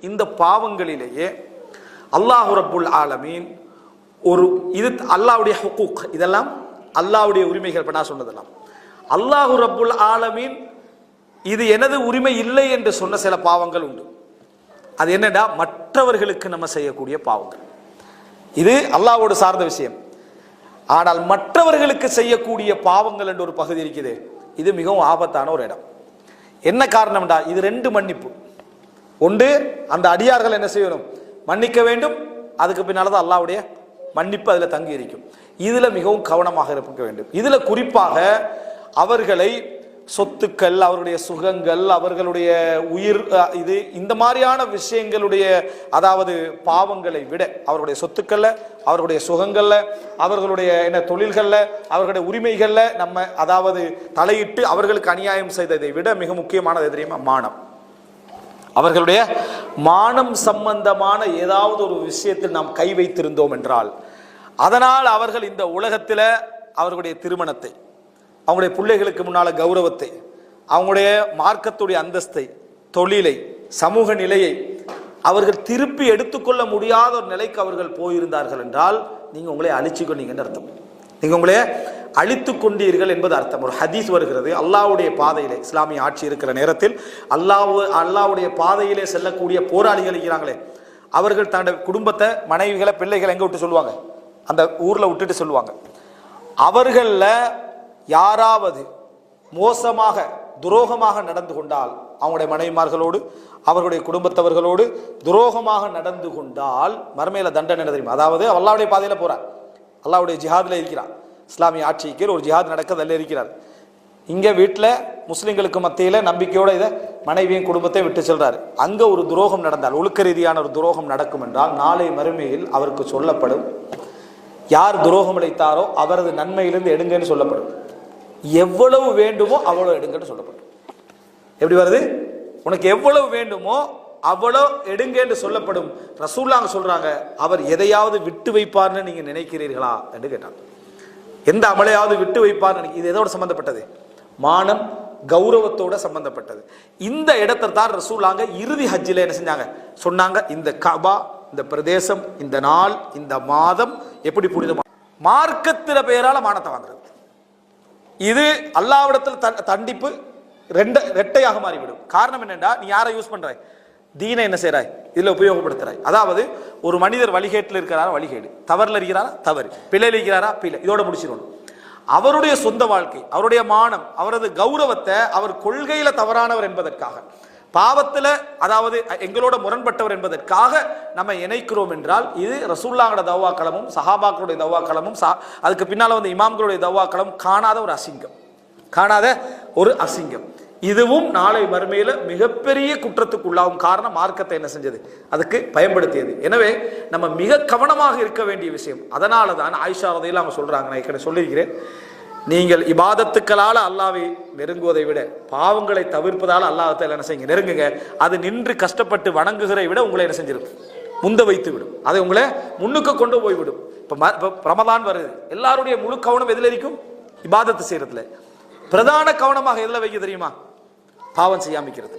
இந்த பாவங்களிலேயே அல்லாஹு ரப்புல் ஆலமீன் ஒரு இது அல்லாவுடைய ஹுக்கூக் இதெல்லாம் அல்லாவுடைய உரிமைகள் இப்போ நான் சொன்னதெல்லாம். அல்லாஹு ரப்புல் ஆலமீன் இது எனது உரிமை இல்லை என்று சொன்ன சில பாவங்கள் உண்டு. அது என்னடா? மற்றவர்களுக்கு நம்ம செய்யக்கூடிய பாவங்கள். இது அல்லாவோடு சார்ந்த விஷயம். ஆனால் மற்றவர்களுக்கு செய்யக்கூடிய பாவங்கள் என்ற ஒரு பகுதி இருக்குது. இது மிகவும் ஆபத்தான ஒரு இடம். என்ன காரணம்டா? இது ரெண்டு மன்னிப்பு. ஒன்று அந்த அடியார்கள் என்ன செய்யணும்? மன்னிக்க வேண்டும். அதுக்கு பின்னால் தான் அல்லாவுடைய மன்னிப்பு அதில் தங்கி இருக்கும். இதில் மிகவும் கவனமாக இருக்க வேண்டும். இதில் குறிப்பாக அவர்களை சொத்துக்கள் அவருடைய சுகங்கள் அவர்களுடைய உயிர் இது இந்த மாதிரியான விஷயங்களுடைய அதாவது பாவங்களை விட அவருடைய சொத்துக்களில் அவர்களுடைய சுகங்களில் அவர்களுடைய என்ன தொழில்களில் அவர்களுடைய உரிமைகளில் நம்ம அதாவது தலையிட்டு அவர்களுக்கு அநியாயம் செய்ததை விட மிக முக்கியமானது தெரியுமா? மானம். அவர்களுடைய மானம் சம்பந்தமான ஏதாவது ஒரு விஷயத்தில் நாம் கை வைத்திருந்தோம் என்றால் அதனால் அவர்கள் இந்த உலகத்தில் அவர்களுடைய திருமணத்தை அவங்களுடைய பிள்ளைகளுக்கு முன்னால் கௌரவத்தை அவங்களுடைய மார்க்கத்துடைய அந்தஸ்தை தொழிலை சமூக நிலையை அவர்கள் திருப்பி எடுத்துக்கொள்ள முடியாத ஒரு நிலைக்கு அவர்கள் போயிருந்தார்கள் என்றால் நீங்கள் உங்களை அழிச்சுக்கொண்டீங்கன்னு அர்த்தம்? நீங்கள் உங்களே அழித்து கொண்டீர்கள் என்பது அர்த்தம். ஒரு ஹதீஸ் வருகிறது அல்லாவுடைய பாதையிலே இஸ்லாமிய ஆட்சி இருக்கிற நேரத்தில் அல்லாஹ் அல்லாவுடைய பாதையிலே செல்லக்கூடிய போராளிகள் இருக்கிறாங்களே அவர்கள் தன்னுடைய குடும்பத்தை மனைவிகளை பிள்ளைகளை எங்கே விட்டு சொல்லுவாங்க? அந்த ஊரில் விட்டுட்டு சொல்லுவாங்க. அவர்களில் யாராவது மோசமாக துரோகமாக நடந்து கொண்டால் அவங்களுடைய மனைவிமார்களோடு அவர்களுடைய குடும்பத்தவர்களோடு துரோகமாக நடந்து கொண்டால் மறுமையில் தண்டனை தெரியும் தெரியுமா? அதாவது அல்லாவுடைய பாதையில் போகிறார் அல்லாவுடைய ஜிஹாதில் இருக்கிறார் இஸ்லாமிய ஆட்சிக்கு ஒரு ஜிஹாத் நடக்க இருக்கிறார். இங்கே வீட்டில் முஸ்லீம்களுக்கு மத்தியில் நம்பிக்கையோடு இதை மனைவியும் குடும்பத்தையும் விட்டு செல்கிறார் அங்கே ஒரு துரோகம் நடந்தால் ஒழுக்க ரீதியான ஒரு துரோகம் நடக்கும் என்றால் நாளை மறுமையில் அவருக்கு சொல்லப்படும். யார் துரோகம் இழைத்தாரோ அவரது நன்மையிலிருந்து எடுங்கன்னு சொல்லப்படும். எவ்வளவு வேண்டுமோ அவ்வளோ எடுங்கன்னு சொல்லப்படும். எப்படி வருது? உனக்கு எவ்வளவு வேண்டுமோ அவ்வளோ எடுங்க என்று சொல்லப்படும் ரசூல்லாங்க சொல்றாங்க அவர் எதையாவது விட்டு வைப்பார்னு நீங்க நினைக்கிறீர்களா? என்று கேட்டாங்க எந்த அமலையாவது விட்டு வைப்பார்னு இது எதோட சம்பந்தப்பட்டது? மானம் கௌரவத்தோட சம்பந்தப்பட்டது. இந்த இடத்தை தான் ரசூலாங்க இறுதி ஹஜ்ஜில் என்ன செஞ்சாங்க? சொன்னாங்க இந்த கபா இந்த பிரதேசம் இந்த நாள் இந்த மாதம் எப்படி புனிதமா மார்க்கத்தில பெயரால மானத்தை வாங்குறது. இது அல்லாவிடத்தில் தண்டிப்பு ரெண்டு ரெட்டையாக மாறிவிடும். காரணம் என்னென்னா நீ யாரை யூஸ் பண்ற? தீனை என்ன செய்கிறாய் இதில் உபயோகப்படுத்துகிறாய் அதாவது ஒரு மனிதர் வழிகேட்டில் இருக்கிறாரா? வழிகேடு. தவறில் இருக்கிறாரா? தவறு. பிழையில் இருக்கிறாரா? பிழை. இதோட முடிச்சிடணும். அவருடைய சொந்த வாழ்க்கை அவருடைய மானம் அவரது கௌரவத்தை அவர் கொள்கையில தவறானவர் என்பதற்காக பாவத்தில் அதாவது எங்களோட முரண்பட்டவர் என்பதற்காக நம்ம இணைக்கிறோம் என்றால் இது ரசூல்லாங்களோட தவாக்களமும் சஹாபாக்களுடைய தவாக்களமும் சா- அதுக்கு பின்னால் வந்து இமாம்களுடைய தவாக்களமும் காணாத ஒரு அசிங்கம். காணாத ஒரு அசிங்கம். இதுவும் நாளை மறுமையில் மிகப்பெரிய குற்றத்துக்குள்ளாகும் காரணம் மார்க்கத்தை என்ன செஞ்சது? அதுக்கு பயன்படுத்தியது. எனவே நம்ம மிக கவனமாக இருக்க வேண்டிய விஷயம் அதனால தான் ஆயிஷா ரதையில் அவங்க சொல்கிறாங்க நான் ஏற்கனவே சொல்லியிருக்கிறேன். நீங்கள் இபாதத்துக்களால் அல்லாவை நெருங்குவதை விட பாவங்களை தவிர்ப்பதால் அல்லாஹத்தை என்ன செய்யுங்க? நெருங்குங்க. அது நின்று கஷ்டப்பட்டு வணங்குகிறதை விட உங்களை என்ன செஞ்சிடும் முந்த வைத்து விடும். அதை உங்களை முன்னுக்கு கொண்டு போய்விடும் இப்போ ம- ரமதான் வருது. எல்லாருடைய முழு கவனம் எதில் இருக்கும் இபாதத்து செய்கிறதுல பிரதான கவனமாக எதில் வைக்க தெரியுமா? பாவம் செய்யாமிக்கிறது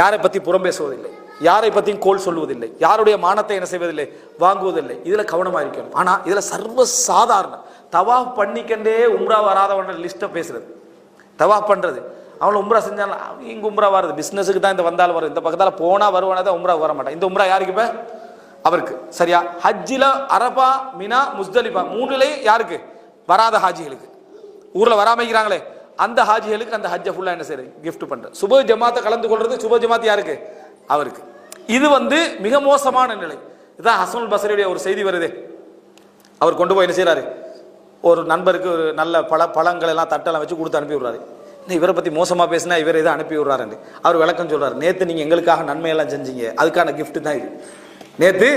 யாரை பற்றி புறம் பேசுவதில்லை. யாரை பற்றியும் கோல் சொல்லுவதில்லை யாருடைய மானத்தை என்ன செய்வதில்லை? வாங்குவதில்லை. இதில் கவனமாக இருக்கணும். ஆனால் இதில் சர்வ சாதாரண தவா பண்ணிக்கண்டே உம்ரா வராதவன் லிஸ்ட்டை பேசுறது. தவா பண்ணுறது அவனை உம்ரா செஞ்சாலும் இங்கே உம்ரா வருது பிஸ்னஸுக்கு தான் இந்த வந்தால் வரும். இந்த பக்கத்தால் போனால் வருவானே தான் உம்ரா வர மாட்டான். இந்த உம்ரா யாருக்கு இப்போ? அவருக்கு. சரியா? ஹஜ்ஜில அரபா மினா முஸ்தலிஃபா மூணுலேயும் யாருக்கு? வராத ஹாஜிகளுக்கு. ஊரில் வராம இருக்கிறாங்களே. அந்த ஹாஜிகளுக்கு அந்த ஹஜ்ஜை ஃபுல்லாக என்ன செய்யறது கிஃப்ட் பண்ற சுப ஜமாத்தை கலந்து கொள்வது சுப ஜமாத் யாருக்கு? அவருக்கு. இது வந்து மிக மோசமான நிலை. இதான் ஹசனுல் பசரியுடைய ஒரு செய்தி வருது. அவர் கொண்டு போய் என்ன செய்கிறாரு ஒரு நண்பருக்கு ஒரு நல்ல பழ பழங்கள் எல்லாம் தட்டெல்லாம் வச்சு கொடுத்து அனுப்பி விடுறாரு இவரை பற்றி மோசமாக பேசினா இவர் இதை அனுப்பி விடுறாருன்னு அவர் விளக்கம் சொல்கிறார் நேற்று நீங்கள் எங்களுக்காக நன்மையெல்லாம் செஞ்சீங்க. அதுக்கான கிஃப்ட்டு தான் இது. நேற்று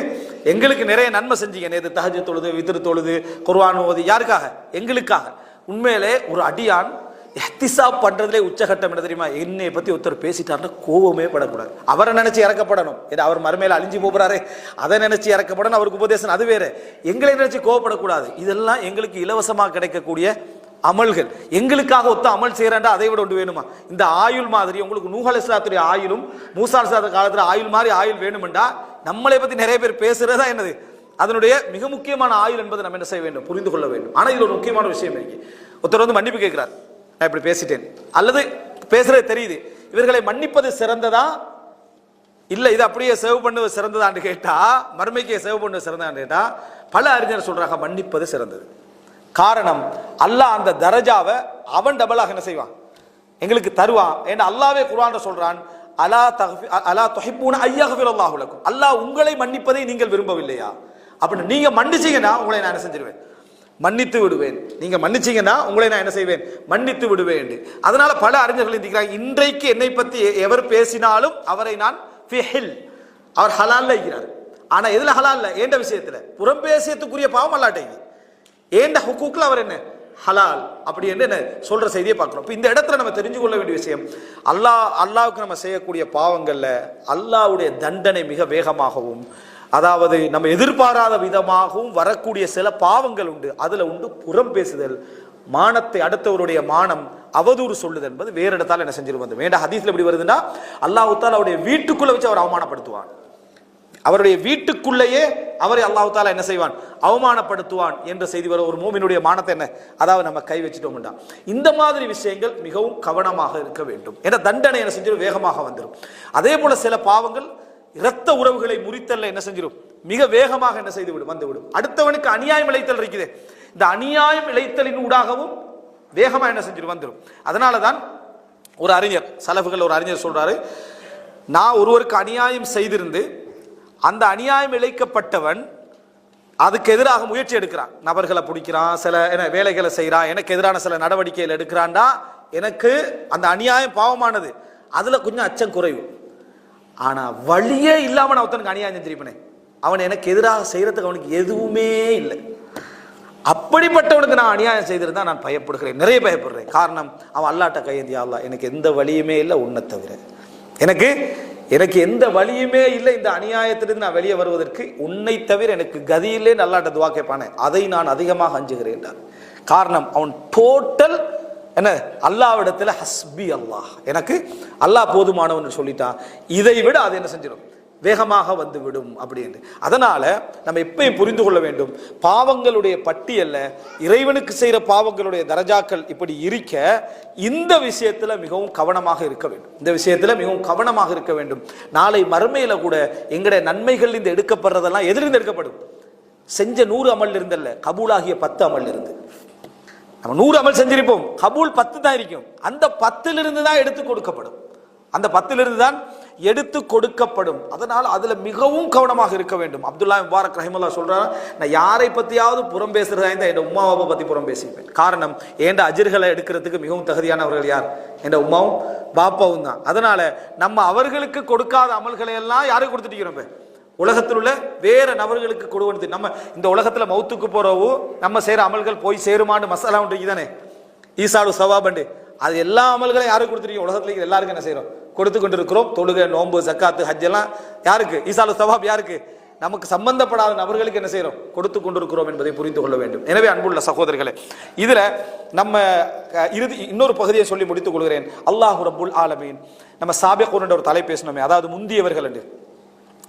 எங்களுக்கு நிறைய நன்மை செஞ்சீங்க. நேற்று தகஜ தொழுது வித்திரு தொழுது குர்வான் ஓதி யாருக்காக? எங்களுக்காக. உண்மையிலே ஒரு அடியான் எஹ்திசாப் பண்ணுறதுலே உச்சகட்டம் என்ன தெரியுமா? என்னைய பத்தி ஒருத்தர் பேசிட்டாருன்னா கோவமே படக்கூடாது. அவரை நினைச்சு இறக்கப்படணும். ஏதோ அவர் மறுமையில் அழிஞ்சு போகிறாரு அதை நினைச்சு இறக்கப்படணும். அவருக்கு உபதேசம் அது வேற. எங்களை நினைச்சு கோவப்படக்கூடாது. இதெல்லாம் எங்களுக்கு இலவசமாக கிடைக்கக்கூடிய அமல்கள். எங்களுக்காக ஒத்த அமல் செய்கிறாண்டா அதை விட ஒன்று வேணுமா? இந்த ஆயுள் மாதிரி உங்களுக்கு நூஹல் இஸ்லாத்துடைய ஆயுளும் மூசா இஸ்லாத்து காலத்தில் ஆயுள் மாதிரி ஆயுள் வேணுமெண்டா? நம்மளை பற்றி நிறைய பேர் பேசுகிறதா என்னது? அதனுடைய மிக முக்கியமான ஆயுள் என்பதை நம்ம என்ன செய்ய வேண்டும்? புரிந்து கொள்ள வேண்டும். ஆனால் இது ஒரு முக்கியமான விஷயம் இருக்கு. ஒருத்தர் வந்து மன்னிப்பு கேட்கிறார் நான் இப்படி பேசிட்டேன். அல்லது பேசுறது தெரியுது. இவர்களை மன்னிப்பது சிறந்ததா? இல்லை இது அப்படியே சேவ் பண்ணுவது சிறந்ததான்னு கேட்டா மறுமைக்கு சேவ் பண்ணுவது சிறந்ததான்னு கேட்டால் பல அறிஞர் சொல்றாங்க மன்னிப்பது சிறந்தது. காரணம் அல்லாஹ் அந்த தரஜாவை அவன் டபுளாக என்ன செய்வான்? எங்களுக்கு தருவான். ஏன்னா அல்லாவே குர்ஆன்ல சொல்றான் அலா தஹி அலா துஹிப்பூன ஐயக்ஃபிர் அல்லாஹ் உலகம் அல்லாஹ் உங்களை மன்னிப்பதை நீங்கள் விரும்பவில்லையா? அப்படின்னு நீங்கள் மன்னிச்சீங்கன்னா உங்களை நான் என்ன செஞ்சிருவேன்? மன்னித்து விடுவேன். நீங்க மன்னிச்சீங்கன்னா உங்களை நான் என்ன செய்வேன்? மன்னித்து விடுவேன் அதனால பல அறிஞர்கள் இருக்கிறாங்க இன்றைக்கு என்னை பத்தி எவர் பேசினாலும் அவரை நான் ஃபிஹில் அவர் ஹலால்ல இருக்கிறார். ஆனா எதுல ஹலால்ல ஏண்ட விஷயத்துல? புறம் பேசியத்துக்குரிய பாவம் அல்லாட்டேங்க ஏண்ட ஹுக்கூக்ல அவர் என்ன? ஹலால். அப்படி என்று என்ன சொல்ற செய்தியை பார்க்குறோம். இப்போ இந்த இடத்துல நம்ம தெரிஞ்சு கொள்ள வேண்டிய விஷயம் அல்லாஹ் அல்லாவுக்கு நம்ம செய்யக்கூடிய பாவங்களில் அல்லாவுடைய தண்டனை மிக வேகமாகவும் அதாவது நம்ம எதிர்பாராத விதமாகவும் வரக்கூடிய சில பாவங்கள் உண்டு. அதில் உண்டு புறம் பேசுதல். மானத்தை அடுத்தவருடைய மானம் அவதூறு சொல்லுதல் என்பது வேற இடத்தால் என்ன செஞ்சிரு வந்து வேண்டாம் ஹதீஸ்ல எப்படி வருதுன்னா அல்லாஹுத்தால் அவருடைய வீட்டுக்குள்ளே வச்சு அவர் அவமானப்படுத்துவான். அவருடைய வீட்டுக்குள்ளேயே அவரை அல்லாஹ் என்ன செய்வான்? அவமானப்படுத்துவான் என்ற செய்தி வர ஒரு மூமினுடைய மானத்தை என்ன? அதாவது நம்ம கை வச்சுட்டோம்டா. இந்த மாதிரி விஷயங்கள் மிகவும் கவனமாக இருக்க வேண்டும். ஏன்னா தண்டனை என்ன செஞ்சிடும் வேகமாக வந்துடும் அதே போல சில பாவங்கள் இரத்த உறவுகளை முறித்தல்ல என்ன செஞ்சிடும் மிக வேகமாக என்ன செய்து விடும் வந்து விடும் அடுத்தவனுக்கு அநியாயம் இழைத்தல் இருக்குது. இந்த அநியாயம் இழைத்தலின் ஊடாகவும் வேகமா என்ன செஞ்சிடும் வந்துடும் அதனால தான் ஒரு அறிஞர் சலவுகள் ஒரு அறிஞர் சொல்றாரு நான் ஒருவருக்கு அநியாயம் செய்திருந்து அந்த அநியாயம் இழைக்கப்பட்டவன் அதுக்கு எதிராக முயற்சி எடுக்கிறான். நபர்களை பிடிக்கிறான் சில என்ன வேலைகளை செய்கிறான் எனக்கு எதிரான சில நடவடிக்கைகள் எடுக்கிறான்டா எனக்கு அந்த அநியாயம் பாவமானது. அதில் கொஞ்சம் அச்சம் குறைவு. ஆனால் வழியே இல்லாமல் நான் ஒருத்தனுக்கு அநியாயம் செஞ்சிருப்பேனே அவன் எனக்கு எதிராக செய்கிறதுக்கு அவனுக்கு எதுவுமே இல்லை. அப்படிப்பட்டவனுக்கு நான் அநியாயம் செய்திருந்தா நான் பயப்படுகிறேன் நிறைய பயப்படுறேன். காரணம் அவன் அல்லாட்ட கையேந்தி அல்லாஹ் எனக்கு எந்த வழியுமே இல்லை உன்னை தவிர. எனக்கு எனக்கு எந்த வழியுமே இல்லை இந்த அநியாயத்திலிருந்து நான் வெளியே வருவதற்கு. உன்னை தவிர எனக்கு கதியிலே நல்லாட்ட துவா கேட்பானே அதை நான் அதிகமாக அஞ்சுகிறேன் என்றார். காரணம் அவன் டோட்டல் என்ன? அல்லாவிடத்தில் ஹஸ்பி அல்லாஹ். எனக்கு அல்லாஹ் போதுமானவன் சொல்லிட்டான். இதை விட அது என்ன செஞ்சிடும்? வேகமாக வந்து விடும் அப்படின்னு அதனால நம்ம எப்பயும் புரிந்து கொள்ள வேண்டும். பாவங்களுடைய பட்டியல்ல இறைவனுக்கு செய்கிற பாவங்களுடைய தரஜாக்கள் இப்படி இருக்க இந்த விஷயத்துல மிகவும் கவனமாக இருக்க வேண்டும். இந்த விஷயத்துல மிகவும் கவனமாக இருக்க வேண்டும். நாளை மறுமையில கூட எங்களுடைய நன்மைகள் இந்த எடுக்கப்படுறதெல்லாம் எதிலிருந்து எடுக்கப்படும்? செஞ்ச நூறு அமல் இருந்தல்ல கபூலாகிய பத்து அமல் இருந்து. நம்ம நூறு அமல் செஞ்சிருப்போம். கபூல் பத்து தான் இருக்கும். அந்த பத்திலிருந்து தான் எடுத்து கொடுக்கப்படும். அந்த பத்திலிருந்து தான் எடுத்து கொடுக்கப்படும். அதனால் அதுல மிகவும் கவனமாக இருக்க வேண்டும். அப்துல்லா முபாரக் ரஹிமுல்லா சொல்றாரு நான் யாரை பத்தியாவது புறம் பேசுறதா இருந்தா என் உமாவை பத்தி புறம் பேசிப்பேன். காரணம் ஏண்ட அஜிர்களை எடுக்கிறதுக்கு மிகவும் தகுதியானவர்கள் யார்? என் உமாவும் பாப்பாவும் தான். அதனால நம்ம அவர்களுக்கு கொடுக்காத அமல்களை எல்லாம் யாருக்கு கொடுத்துட்டு இருக்கிறோம் உலகத்தில் உள்ள வேற நபர்களுக்கு கொடுவனது நம்ம இந்த உலகத்துல மௌத்துக்கு போறவோ நம்ம செய்யற அமல்கள் போய் சேருமான்னு மசாலா ஒன்று தானே? ஈசாடு சவாபண்டு அது எல்லா அமல்களையும் யாருக்கு கொடுத்துருக்கீங்க? உலகத்துல எல்லாருக்கும் என்ன செய்கிறோம் கொடுத்து கொண்டு இருக்கிறோம் தொழுகை நோன்பு சக்காத்து ஹஜ் எல்லாம் யாருக்கு? ஈசாலு சவாப் யாருக்கு? நமக்கு சம்பந்தப்படாத நபர்களுக்கு என்ன செய்றோம்? கொடுத்து கொண்டிருக்கிறோம் என்பதை புரிந்து கொள்ள வேண்டும். எனவே அன்புள்ள சகோதரர்களே இதுல நம்ம இறுதி இன்னொரு பகுதியை சொல்லி முடித்துக் கொள்கிறேன். அல்லாஹு ரபுல் ஆலமீன். நம்ம சாபியக்கூர் ஒரு தலை பேசணுமே அதாவது முந்தியவர்கள் என்று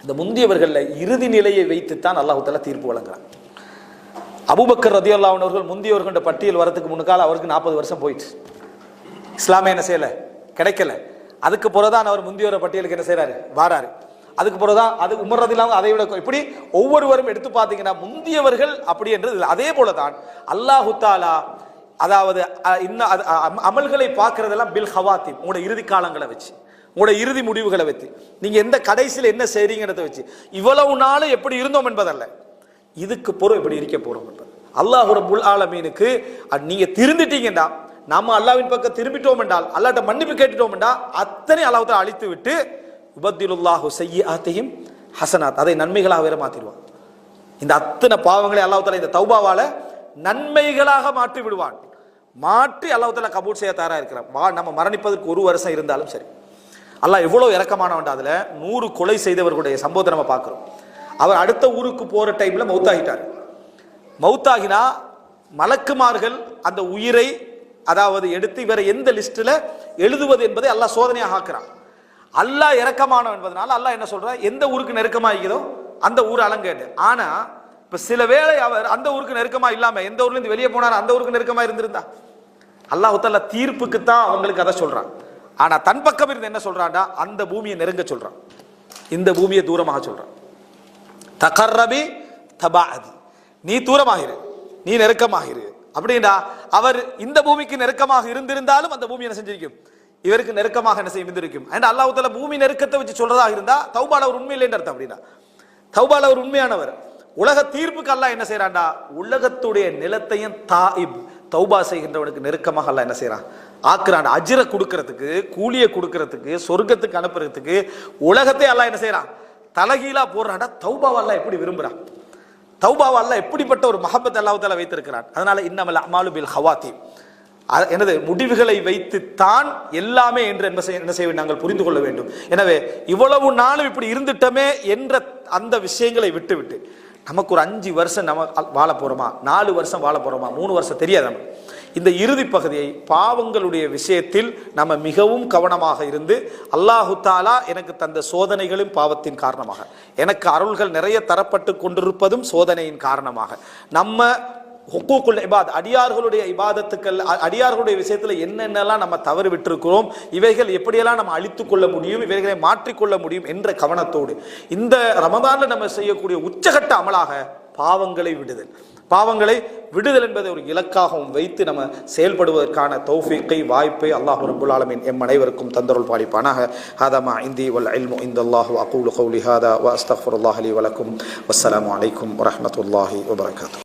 இந்த முந்தியவர்களில் இறுதி நிலையை வைத்துத்தான் அல்லாஹு தீர்ப்பு வழங்குறான். அபுபக்கர் ரதி அன்ஹு அவர்கள் முந்தியவர்கள்ட்ட பட்டியல் வரதுக்கு முன்னுக்கால அவருக்கு நாற்பது வருஷம் போயிட்டு இஸ்லாமே என்ன செய்யலை? கிடைக்கல. அதுக்கு பிறகுதான் அவர் முந்தியோர பட்டியலுக்கு என்ன செய்கிறாரு வாராரு. அதுக்கு பிறகுதான் அது உமர்றது இல்லாமல் அதை விட இப்படி ஒவ்வொருவரும் எடுத்து பார்த்தீங்கன்னா முந்தியவர்கள் அப்படி என்றது இல்லை. அதே போலதான் அல்லாஹு தாலா அதாவது இன்னும் அது, அமல்களை பார்க்கறதெல்லாம் பில் ஹவாத்தி உங்களோட இறுதி காலங்களை வச்சு. உங்களோட இறுதி முடிவுகளை வச்சு. நீங்கள் எந்த கடைசியில் என்ன செய்றீங்கிறத வச்சு. இவ்வளவு நாள் எப்படி இருந்தோம் என்பதல்ல. இதுக்கு பொறும் எப்படி இருக்க போகிறோம் என்பது. அல்லாஹ் ரப்புல் ஆலமீனுக்கு அது நீங்க திருந்திட்டீங்கடா நாம அல்லாஹ்வின் பக்கம் திரும்பிட்டோம் என்றால் அல்லாட்ட மன்னிப்பு கேட்டுட்டோம் என்றால் அத்தனை அல்லாஹத்தை அழித்து விட்டு உபத்திலுல்லாஹு செய்யாத்தையும் ஹசனாத். அதை நன்மைகளாக வேற மாற்றிடுவான் இந்த அத்தனை பாவங்களை அல்லாஹ் இந்த தௌபாவால நன்மைகளாக மாற்றி விடுவான். மாற்றி அல்லாஹ் தஆலா கபூல் செய்ய தயாராக இருக்கிறான். வா- நம்ம மரணிப்பதற்கு ஒரு வருஷம் இருந்தாலும் சரி. அல்லாஹ் எவ்வளோ இறக்கமானவன் அதில்? நூறு கொலை செய்தவர்களுடைய சம்பவத்தை நம்ம பார்க்குறோம். அவர் அடுத்த ஊருக்கு போகிற டைமில் மௌத்தாகிட்டார். மௌத்தாகினா மலக்குமார்கள் அந்த உயிரை அதாவது எடுத்து இவரை எந்த லிஸ்ட்டில் எழுதுவது என்பதை அல்லாஹ் சோதனையாக ஆக்குறான். அல்லாஹ் இறக்கமானவன் என்பதனால அல்லாஹ் என்ன சொல்கிறா எந்த ஊருக்கு நெருக்கமாக இருக்குதோ அந்த ஊர் அலங்கேட்டு ஆனால் இப்போ சில வேளை அவர் அந்த ஊருக்கு நெருக்கமாக இல்லாமல் எந்த ஊர்லேருந்து வெளியே போனார் அந்த ஊருக்கு நெருக்கமாக இருந்திருந்தா? அல்லாஹ் தஆலா தீர்ப்புக்கு தான் அவங்களுக்கு அதை சொல்கிறான் ஆனா தன் பக்கம் இருந்து என்ன சொல்றான்டா? அந்த பூமியை நெருங்க சொல்றான். இந்த பூமியை தூரமாக சொல்றான். தகர்ரபி தபாஅதி. நீ தூரமாகிரு. நீ நெருக்கமாகிரு. அப்படின்னா அவர் இந்த பூமிக்கு நெருக்கமாக இருந்திருந்தாலும் அந்த பூமி என்ன செஞ்சிருக்கும்? இவருக்கு நெருக்கமாக என்ன செய்யும்? இருந்திருக்கும். ஏன்னா பூமி நெருக்கத்தை வச்சு சொல்றதாக இருந்தா தௌபால அவர் உண்மை அர்த்தம் அப்படின்னா. தௌபால அவர் உண்மையானவர். உலக தீர்ப்புக்கு அல்லாஹ் என்ன செய்யறான்டா உலகத்துடைய நிலத்தையும் தாயிப் தௌபா செய்கின்றவனுக்கு நெருக்கமாக அல்லாஹ் என்ன செய்யறான் ஆக்குறான். அஜிர கொடுக்கறதுக்கு கூலியை கொடுக்கறதுக்கு சொர்க்கத்துக்கு அனுப்புறதுக்கு உலகத்தை எல்லாம் என்ன செய்யறான்? தலகீழா போடுறான்டா. தௌபாவெல்லாம் எப்படி விரும்புறான்? தௌபாவெல்லாம் எப்படிப்பட்ட ஒரு மஹபத் அல்லாஹ் வைத்திருக்கிறான்? அதனால இன்னமல் அமாலு பில் ஹவாத்தி எனது முடிவுகளை வைத்துத்தான் எல்லாமே என்று என்ன செய்ய என்ன செய்ய நாங்கள் புரிந்து கொள்ள வேண்டும். எனவே இவ்வளவு நாளும் இப்படி இருந்துட்டோமே என்ற அந்த விஷயங்களை விட்டுவிட்டு நமக்கு ஒரு அஞ்சு வருஷம் நம்ம அ- வாழ போகிறோமா நாலு வருஷம் வாழ போகிறோமா மூணு வருஷம் தெரியாது நம்ம இந்த இறுதி பகுதியை பாவங்களுடைய விஷயத்தில் நம்ம மிகவும் கவனமாக இருந்து அல்லாஹு தாலா எனக்கு தந்த சோதனைகளும் பாவத்தின் காரணமாக. எனக்கு அருள்கள் நிறைய தரப்பட்டு கொண்டிருப்பதும் சோதனையின் காரணமாக. நம்ம ஹுக்கூக்குள் இபாத் அடியார்களுடைய இபாதத்துக்கள் அடியார்களுடைய விஷயத்தில் என்னென்னலாம் நம்ம தவறு விட்டிருக்கிறோம் இவைகள் எப்படியெல்லாம் நம்ம அழித்து கொள்ள முடியும் இவைகளை மாற்றிக்கொள்ள முடியும் என்ற கவனத்தோடு. இந்த ரமதானில் நம்ம செய்யக்கூடிய உச்சகட்ட அமலாக பாவங்களை விடுதல். பாவங்களை விடுதல் என்பதை ஒரு இலக்காகவும் வைத்து நம்ம செயல்படுவதற்கான தௌஃபீக்கை வாய்ப்பை அல்லாஹ் ரபுல் ஆலமின் எம் அனைவருக்கும் தந்தருள் பாலிப்பானாக. ஹாதமா இந்தி வல் இல்மு இந்த அல்லாஹு அகூல் கௌலி ஹாதா வ அஸ்தஃபுல்லாஹ் அலி வலக்கும் வஸ்ஸலாம் அலைக்கும் வரமத்துல்லாஹி வபரகாத்து